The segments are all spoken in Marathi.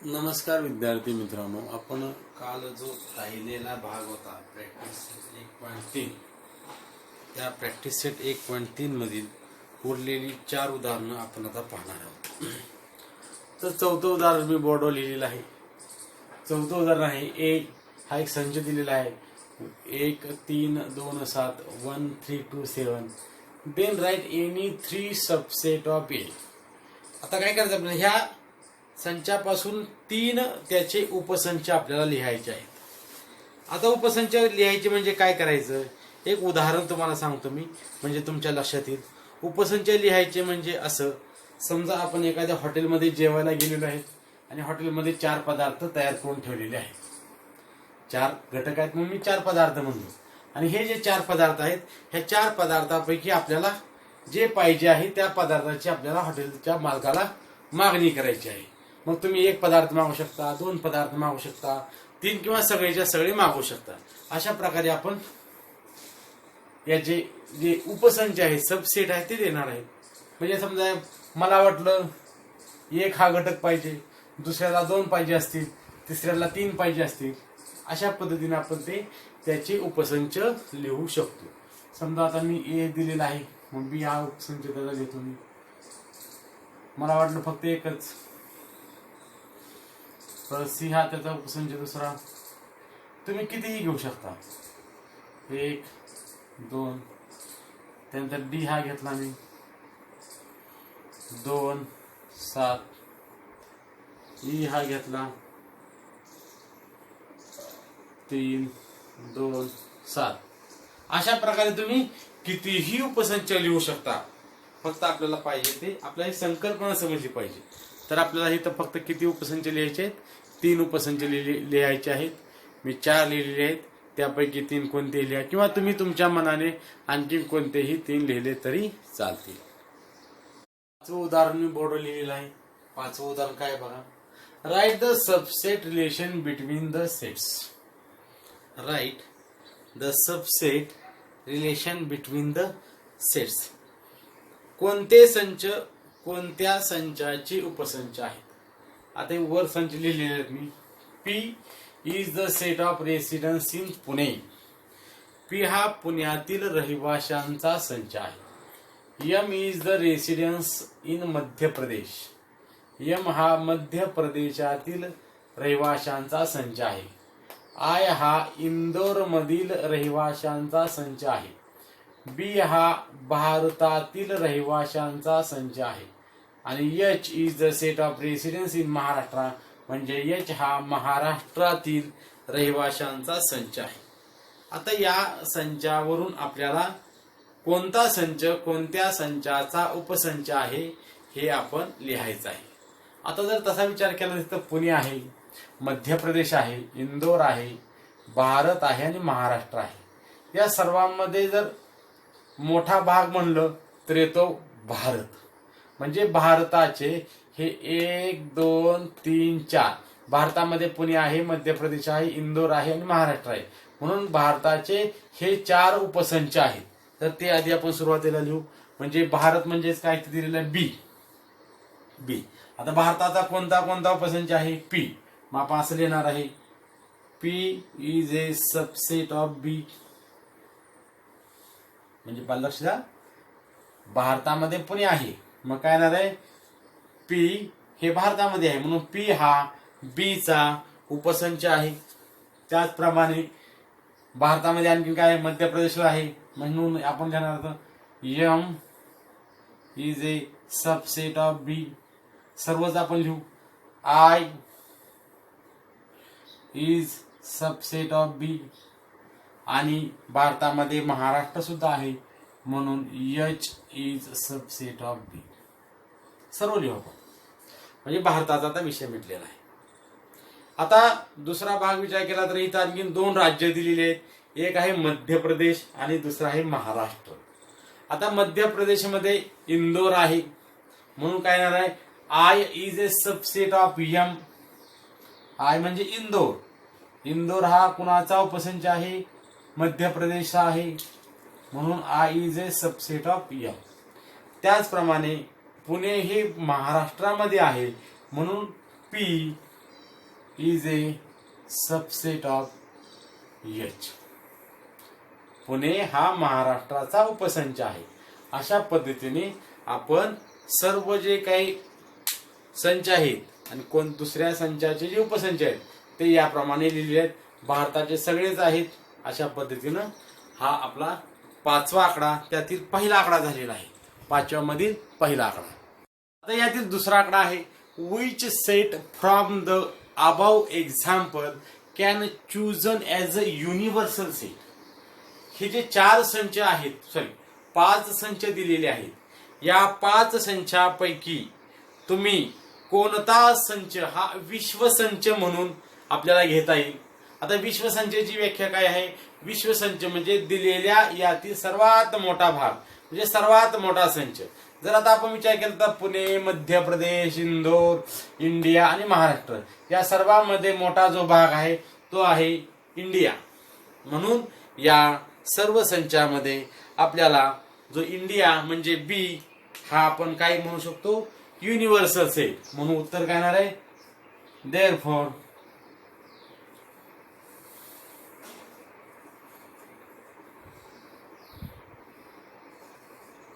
नमस्कार विद्यार्थी मित्रांनो. आपण काल जो राहिलेला भाग होता प्रॅक्टिस एक पॉईंट तीन. त्या प्रॅक्टिस सेट एक पॉईंट तीन मधील उरलेली चार उदाहरणं आपण आता पाहणार आहोत. तर चौथं उदाहरण मी बोर्डवर लिहिलेलं आहे. चौथं उदाहरण आहे ए हा एक संच दिलेला आहे. एक तीन दोन सात one three two seven. Then right any three subset of A आता काय करायचं आपल्याला? ह्या संचापासून तीन त्याचे उपसंच आपल्याला लिहायचे आहेत. आता उपसंच लिहायचे म्हणजे काय करायचं? एक उदाहरण तुम्हाला सांगतो मी म्हणजे तुमच्या लक्षात येईल. उपसंच लिहायचे म्हणजे असं समजा आपण एखाद्या हॉटेलमध्ये जेवायला गेलेलो आहेत आणि हॉटेलमध्ये चार पदार्थ तयार करून ठेवलेले आहेत. चार घटक आहेत म्हणून मी चार पदार्थ म्हणतो आणि हे जे चार पदार्थ आहेत ह्या चार पदार्थापैकी आपल्याला जे पाहिजे आहे त्या पदार्थाची आपल्याला हॉटेलच्या मालकाला मागणी करायची आहे. मग तुम्ही एक पदार्थ मागू शकता दोन पदार्थ मागू शकता तीन किंवा सगळेच्या सगळे मागू शकता. अशा प्रकारे आपण याचे जे उपसंच आहे सबसेट आहे ते देणार आहेत. म्हणजे समजा मला वाटलं एक हा घटक पाहिजे दुसऱ्याला दोन पाहिजे असतील तिसऱ्याला तीन पाहिजे असतील अशा पद्धतीने आपण ते त्याचे उपसंच लिहू शकतो. समजा आता मी ए दिलेला आहे मग बी हा उपसंच त्याचा लिहितो मी? मला वाटलं फक्त एकच. परत सी हा त्याचा उपसंच दुसरा. तुम्ही कितीही घेऊ शकता. एक दोन. त्यानंतर डी हा घेतला मी. दोन सात. ई हा घेतला. तीन दोन सात. अशा प्रकारे तुम्ही कितीही उपसंच लिहू शकता. फक्त आपल्याला पाहिजे ते आपल्याला ही संकल्पना समजली पाहिजे. तर आपल्याला इथं फक्त किती उपसंच लिहायचे आहेत? तीन उपसंच लिहिले लिहायचे आहेत. मी चार लिहिलेले आहेत. त्यापैकी तीन कोणते लिहा? किंवा तुम्ही तुमच्या मनाने आणखी कोणतेही तीन लिहिले तरी चालतील. पाचवं उदाहरण मी बोर्ड लिहिलेलं आहे. पाचवं उदाहरण काय बघा? Right the subset relation between the sets right the subset relation between the sets कोणते संच कोणत्या संचाची उपसंच आहेत? आता हे वर संच लिहिलेले आहेत मी. P is the set of residence in Pune P हा पुण्यातील रहिवाशांचा संच आहे. M is the residence in Madhya Pradesh. M हा मध्य प्रदेशातील रहिवाशांचा संच आहे. आय हा इंदोरमधील रहिवाशांचा संच आहे. बी हा भारतातील रहिवाशांचा संच आहे. आणि H is the set of residence in Maharashtra म्हणजे एच हा महाराष्ट्रातील रहिवाशांचा संच आहे. आता या संचावरून आपल्याला कोणता संच कोणत्या संचाचा उपसंच आहे हे आपण लिहायचं आहे. आता जर तसा विचार केला तर पुणे आहे मध्य प्रदेश आहे इंदोर आहे भारत आहे आणि महाराष्ट्र आहे. या सर्वांमध्ये जर मोठा भाग म्हणलं तर येतो भारत. म्हणजे भारताचे हे एक दोन तीन चार. भारतामध्ये पुणे आहे मध्य प्रदेश आहे इंदोर आहे आणि महाराष्ट्र आहे. म्हणून भारताचे हे चार उपसंच आहेत. तर ते आधी आपण सुरुवातीला लिहू. म्हणजे भारत म्हणजेच काय? ते दिलेलं आहे बी. बी. आता भारताचा कोणता कोणता उपसंच आहे? पी. मग आपण असं लिहिणार आहे. P is a subset of B. म्हणजे लक्ष द्या भारतामध्ये पुणे आहे. मग काय येणार आहे? पी हे भारतामध्ये आहे. म्हणून पी हा बीचा उपसंच आहे. त्याचप्रमाणे भारतामध्ये आणखी काय आहे? मध्य प्रदेशला आहे. म्हणून आपण घेणार आहोत? M is a subset of B सर्वच आपण लिहू. I is subset of B आणि भारतामध्ये महाराष्ट्र सुद्धा आहे. म्हणून H is subset of B सर्व लिहू आपण म्हणजे भारताचा आता विषय मिटलेला आहे. आता दुसरा भाग विचार केला तर इथं आणखी दोन राज्य दिलेली आहेत. एक आहे मध्य प्रदेश आणि दुसरा आहे महाराष्ट्र. आता मध्य प्रदेशमध्ये इंदोर आहे. म्हणून काय येणार आहे? I is a subset of M I म्हणजे इंदोर. इंदोर हा कुणाचा उपसंच आहे? मध्य प्रदेश आहे. म्हणून I is a subset of M त्याचप्रमाणे पुणे हे महाराष्ट्रामध्ये आहे. म्हणून P is a subset of H Pune हा महाराष्ट्राचा उपसंच आहे. अशा पद्धतीने आपण सर्व जे काही संच आहेत आणि कोण दुसऱ्या संचाचे जे उपसंच आहेत ते याप्रमाणे लिहिले आहेत. भारताचे सगळेच आहेत. अशा पद्धतीनं हा आपला पाचवा आकडा त्यातील पहिला आकडा झालेला आहे. पाचव्यामधील पहिला आकडा. आता यातील दुसरा आकडा आहे which set from the above example can chosen as a universal set हे जे चार संच आहेत सॉरी पाच संच दिलेले आहेत. या पाच संचापैकी तुम्ही कोणता संच हा विश्वसंच म्हणून आपल्याला घेता येईल. आता विश्वसंचची व्याख्या काय आहे? विश्वसंच म्हणजे दिलेल्या यातील सर्वात मोठा भाग म्हणजे सर्वात मोठा संच. जर आता आपण विचार केला तर पुणे मध्य प्रदेश इंदोर इंडिया आणि महाराष्ट्र या सर्वांमध्ये मोठा जो भाग आहे तो आहे इंडिया. म्हणून या सर्व संचामध्ये आपल्याला जो इंडिया म्हणजे बी हा आपण काय म्हणू शकतो? युनिव्हर्सल आहे म्हणून उत्तर काय येणार आहे? Therefore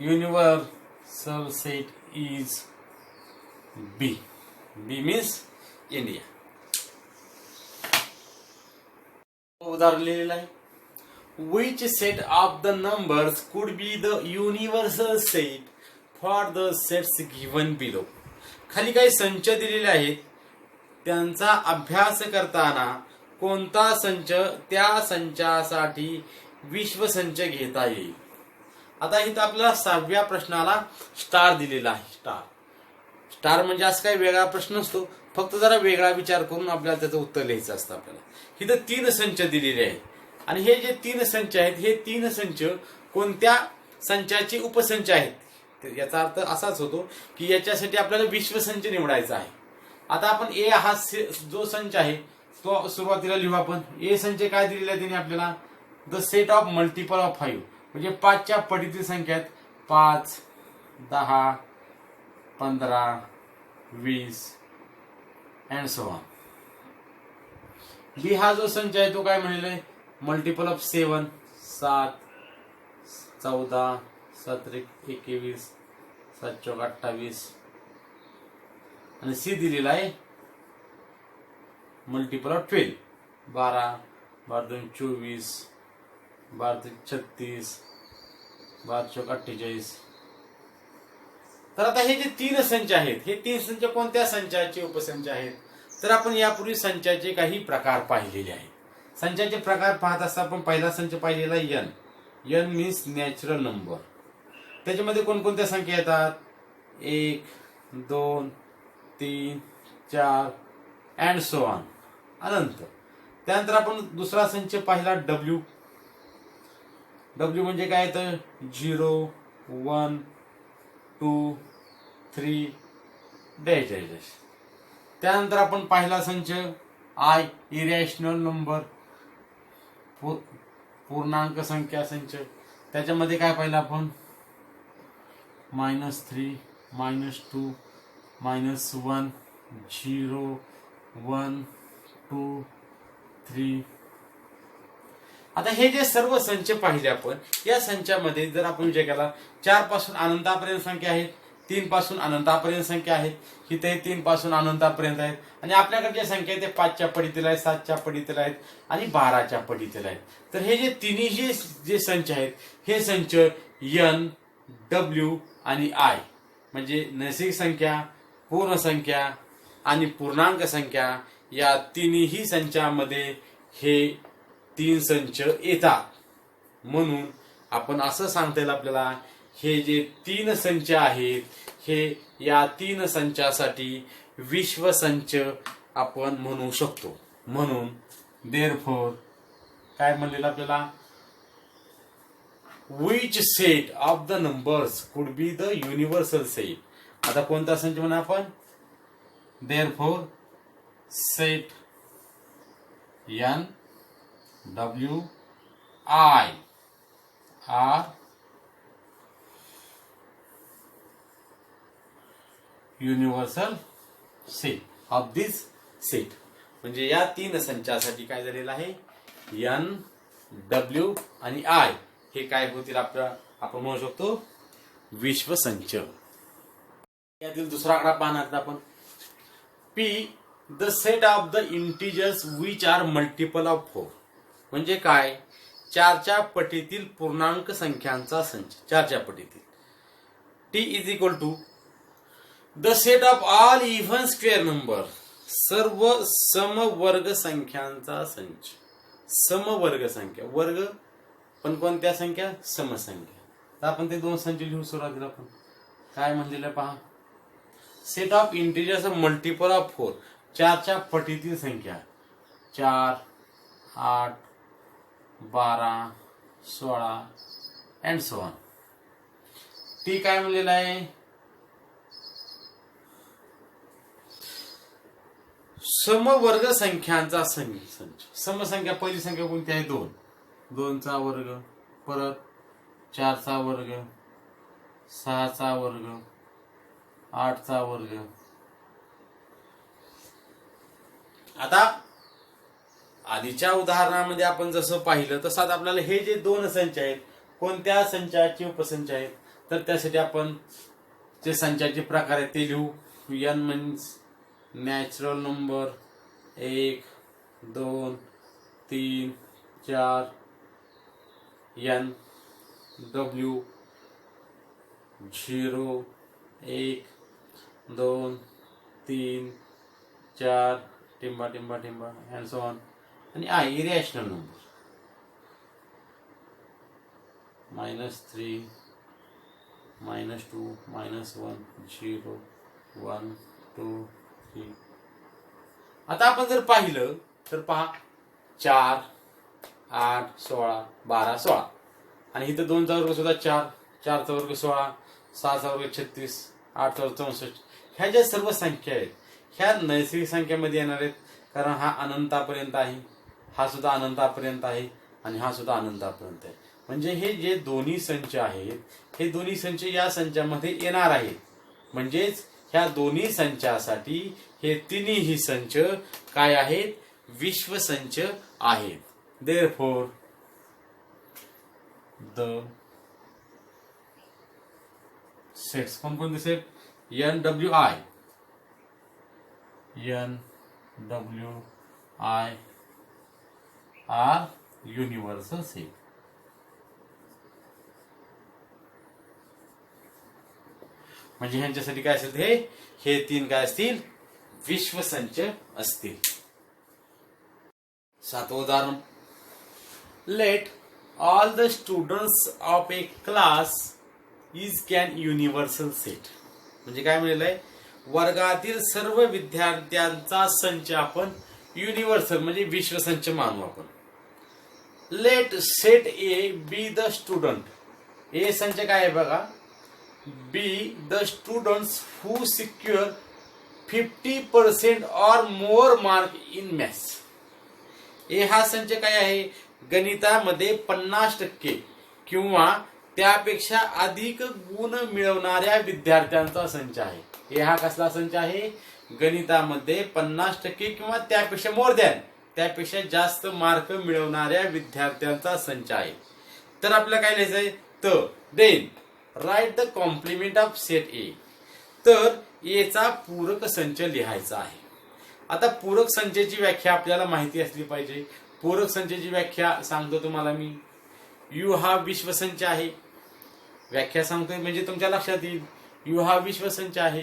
universe set is B B means India उदाहरण लिहिलेलं आहे. Which set of the numbers could be the universal set for the sets given below खाली काही संच दिलेले आहेत. त्यांचा अभ्यास करताना कोणता संच त्या संचासाठी विश्वसंच घेता येईल? आता इथं आपल्याला सहाव्या प्रश्नाला स्टार दिलेला आहे स्टार स्टार म्हणजे असं काही वेगळा प्रश्न असतो फक्त जरा वेगळा विचार करून आपल्याला त्याचं उत्तर लिहायचं असतं आपल्याला. इथं तीन संच दिलेले आहे आणि हे जे तीन संच आहेत हे तीन संच कोणत्या संचाचे उपसंच आहेत? तर याचा अर्थ असाच होतो की याच्यासाठी आपल्याला विश्वसंच निवडायचा आहे. आता आपण ए हा से- जो संच आहे तो सुरुवातीला लिहू आपण. ए संच काय दिलेला आहे त्याने आपल्याला? The set of multiple of five म्हणजे पाचच्या पटीतील संख्या आहेत. पाच दहा पंधरा वीस अँड सो बी हा जो संच आहे तो काय म्हणलेला आहे? मल्टिपल ऑफ सेवन सात चौदा सतरा एकवीस सात चौक अठ्ठावीस. आणि सी दिलेला आहे मल्टिपल ऑफ ट्वेल्व बारा बारा दोन चोवीस बारा ते छत्तीस बारा चौक अठ्ठेचाळीस. तर आता हे जे तीन संच आहेत हे तीन संच कोणत्या संचाचे उपसंच आहेत? तर आपण यापूर्वी संचाचे काही प्रकार पाहिलेले आहेत. संचाचे प्रकार पाहत असता आपण पहिला संच पाहिलेला N N means natural number त्याच्यामध्ये कोणकोणत्या संख्या येतात? एक दोन तीन चार अँड सो ऑन अनंत. त्यानंतर आपण दुसरा संच पाहिला डब्ल्यू डब्ल्यू म्हणजे काय येतं? Zero one two three dash dash dash त्यानंतर आपण पाहिला संच आय इरॅशनल नंबर पूर्णांक संख्या संच. त्याच्यामध्ये काय पाहिलं आपण? Minus three minus two minus one zero one two three आता हे जे सर्व संच पाहिले आपण या संचामध्ये जर आपण विचार केला चारपासून अनंतापर्यंत संख्या आहेत तीन पासून अनंतापर्यंत संख्या आहेत इथे तीन पासून अनंतापर्यंत आहेत आणि आपल्याकडे ज्या संख्या आहेत ते पाचच्या पडीतील आहेत सातच्या पडीतील आहेत आणि बाराच्या पडीतील आहेत. तर हे जे तिन्ही जे संच आहेत हे संच यन डब्ल्यू आणि आय म्हणजे नैसर्गिक संख्या पूर्ण संख्या आणि पूर्णांक संख्या या तिन्ही संचामध्ये हे तीन संच येतात. म्हणून आपण असं सांगता येईल आपल्याला हे जे तीन संच आहेत हे या तीन संचासाठी विश्वसंच आपण म्हणू शकतो. म्हणून देरफोर काय म्हणलेलं आपल्याला? Which set of the numbers could be the universal set आता कोणता संच म्हणा आपण? Therefore set N W I R universal set of this set म्हणजे या तीन संचासाठी काय झालेलं आहे? एन डब्ल्यू आणि आय हे काय होतील आपल्या आपण म्हणू शकतो विश्वसंच. यातील दुसरा आकडा पाहणार आपण. P the set of the integers which are multiple of four म्हणजे काय? चारच्या पटीतील पूर्णांक संख्यांचा संच. चारच्या पटीतील. T is equal to the set of all even square number सर्व समवर्ग संख्यांचा संच. समवर्ग संख्या. वर्ग पण कोणत्या संख्या? समसंख्या. तर आपण ते दोन संच लिहू सुरुवातीला आपण. काय म्हणलेलं पहा? Set of integers multiple of four चारच्या पटीतील संख्या. चार आठ बारा सोळा अँड सो ऑन ती काय म्हणलेलं आहे? समवर्ग संख्यांचा संच समसंख्या पहिली संख्या कोणती आहे? दोन. दोनचा वर्ग परत चारचा वर्ग सहाचा वर्ग आठचा वर्ग. आता आधीच्या उदाहरणामध्ये आपण जसं पाहिलं तसं आता आपल्याला हे जे दोन संच आहेत कोणत्या संचाचे उपसंच आहेत तर त्यासाठी आपण जे संचाचे प्रकार आहेत ते लिहू. यन मीन्स नॅचरल नंबर एक दोन तीन चार यन डब्ल्यू झिरो एक दोन तीन चार टिंबा टिंबा टिंबा अँड सो ऑन आणि I irrational number minus three minus two minus one zero one two three आता आपण जर पाहिलं तर पहा चार आठ सोळा बारा सोळा. आणि इथं दोनचा वर्ग सुद्धा चार चारचा वर्ग सोळा सहाचा वर्ग छत्तीस आठचा वर्ग चौसष्ट. ह्या ज्या सर्व संख्या आहेत ह्या नैसर्गिक संख्येमध्ये येणार आहेत कारण हा अनंतापर्यंत आहे. हा सुद्धा अनंतापर्यंत आहे आणि हा सुद्धा अनंतापर्यंत आहे. म्हणजे हे जे दोन्ही संच आहेत हे दोन्ही संच या संचामध्ये येणार आहेत. म्हणजेच ह्या दोन्ही संचासाठी हे तिन्ही संच काय आहेत? विश्वसंच आहेत. देर फोर द सेट्स कोणकोणते set N W I N W I R universal set म्हणजे ह्यांच्यासाठी काय असेल हे हे तीन काय असतील? विश्वसंच असतील. सातवं उदाहरण. Let all the students of a class is can universal set म्हणजे काय म्हणलेलं आहे वर्गातील सर्व विद्यार्थ्यांचा संच आपण युनिव्हर्सल म्हणजे विश्वसंच मानू आपण. Let set A B the student. A संच काय आहे बघा? B the students who secure fifty percent or more mark in maths. A हा संच काय आहे? गणितामध्ये पन्नास टक्के किंवा त्यापेक्षा अधिक गुण मिळवणाऱ्या विद्यार्थ्यांचा संच आहे. हे हा कसला संच आहे? गणितामध्ये पन्नास टक्के किंवा त्यापेक्षा मोर दॅन. त्यापेक्षा जास्त मार्क मिळवणाऱ्या विद्यार्थ्यांचा संच आहे. तर आपल्याला काय लिहायचंय? तर then write the complement of set A तर एचा पूरक संच लिहायचा आहे. आता पूरक संचाची व्याख्या आपल्याला माहिती असली पाहिजे. पूरक संचाची व्याख्या सांगतो तुम्हाला मी. यू हा विश्वसंच आहे. व्याख्या सांगतोय म्हणजे तुमच्या लक्षात येईल. यू हा विश्वसंच आहे.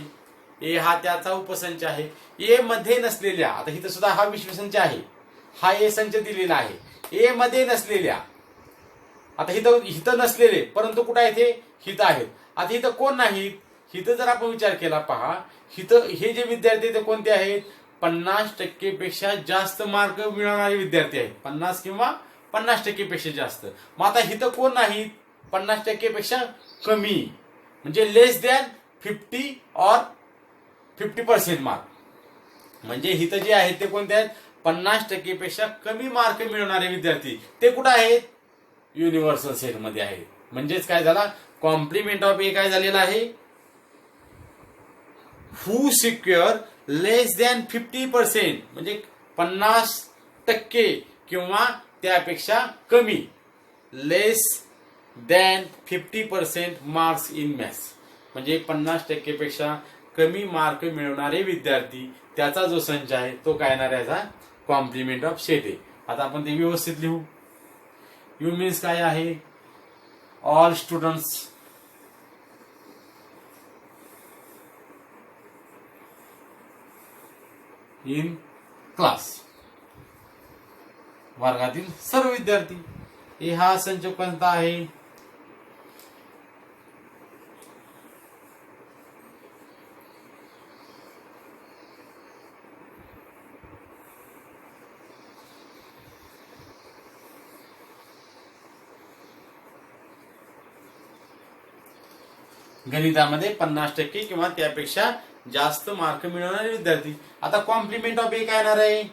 ए हा त्याचा उपसंच आहे. ए मध्ये नसलेल्या आता इथं सुद्धा हा विश्वसंच आहे. हा ए संच दिलेला आहे. ए मध्ये नसलेल्या आता हिथं हिथं नसलेले परंतु कुठं आहेत हे हिथं आहेत. आता इथं कोण नाहीत? हिथं जर आपण विचार केला पहा हिथं हे जे विद्यार्थी ते कोणते आहेत? पन्नास टक्केपेक्षा जास्त मार्क मिळवणारे विद्यार्थी आहेत. पन्नास किंवा पन्नास टक्केपेक्षा जास्त. मग आता हिथं कोण नाहीत? पन्नास टक्केपेक्षा कमी. म्हणजे less than fifty or fifty percent mark म्हणजे हिथं जे आहेत ते कोणते आहेत? पन्नास टक्केपेक्षा कमी मार्क मिळवणारे विद्यार्थी. ते कुठं आहेत? युनिव्हर्सल सेटमध्ये आहेत. म्हणजेच काय झाला? कॉम्प्लिमेंट ऑफ ए काय झालेला आहे? Who secure less than fifty percent म्हणजे पन्नास टक्के किंवा त्यापेक्षा कमी. Less than fifty percent marks in maths म्हणजे पन्नास टक्केपेक्षा कमी मार्क मिळवणारे विद्यार्थी त्याचा जो संच आहे तो काय येणार याचा कॉम्प्लिमेंट ऑफ शेटे आहे आता आपण ते व्यवस्थित लिहू. यू मीन्स काय आहे? ऑल स्टुडंट्स इन क्लास वर्गातील सर्व विद्यार्थी हे हा संच कोणता आहे? गणितामध्ये पन्नास टक्के किंवा त्यापेक्षा जास्त मार्क मिळवणारे विद्यार्थी. आता कॉम्प्लिमेंट ऑफ ए काय येणार आहे?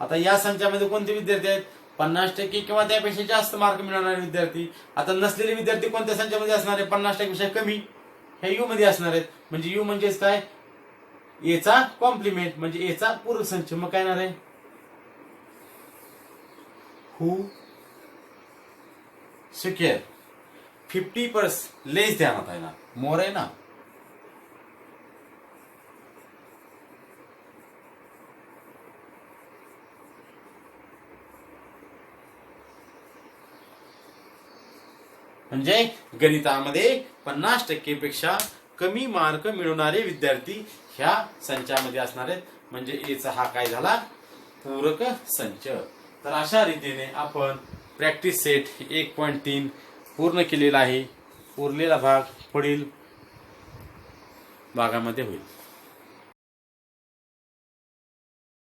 आता या संचामध्ये कोणते विद्यार्थी आहेत? पन्नास टक्के किंवा त्यापेक्षा जास्त मार्क मिळवणारे विद्यार्थी. आता नसलेले विद्यार्थी कोणत्या संचामध्ये असणार आहे पन्नास टक्केपेक्षा कमी. हे यू मध्ये असणार आहेत. म्हणजे यू म्हणजेच काय? एचा कॉम्प्लिमेंट म्हणजे एचा पूर्व संच मग काय येणार आहे? Who secure fifty purse less ध्यानात आहे ना। मोर आहे ना। म्हणजे गणितामध्ये पन्नास टक्केपेक्षा कमी मार्क मिळवणारे विद्यार्थी ह्या संचामध्ये असणार आहेत. म्हणजे एचा हा काय झाला? पूरक संच. तर अशा रीतीने आपण प्रॅक्टिस सेट एक पॉईंट तीन पूर्ण केलेला आहे. उरलेला भाग पुढील भागामध्ये होईल.